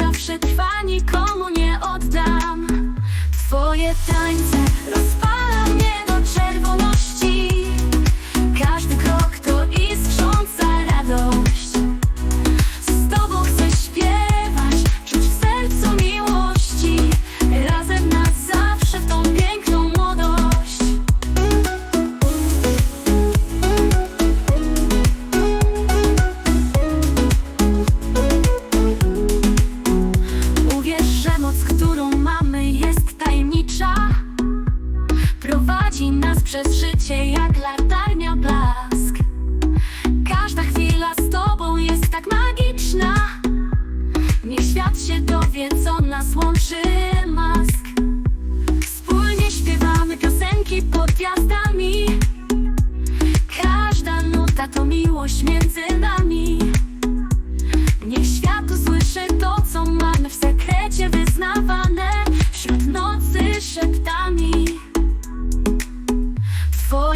Zawsze trwa, nikomu nie oddam. Twoje tańce nas przez życie jak latarnia blask. Każda chwila z tobą jest tak magiczna. Niech świat się dowie, co nas łączy mask. Wspólnie śpiewamy piosenki pod gwiazdami. Każda nuta to miłość między nami. Niech świat usłyszy to, co mamy w sekrecie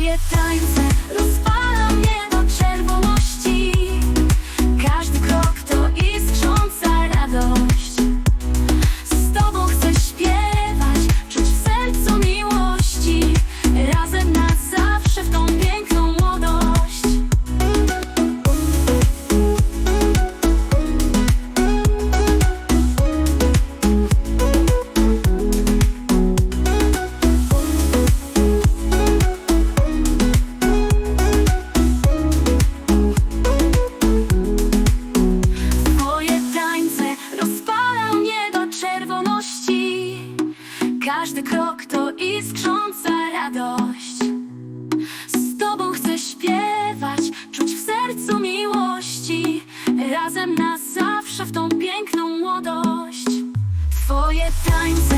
Twoje tańce rozpala Krok to iskrząca radość. Z tobą chcę śpiewać, czuć w sercu miłości. Razem na zawsze w tą piękną młodość. Twoje tańce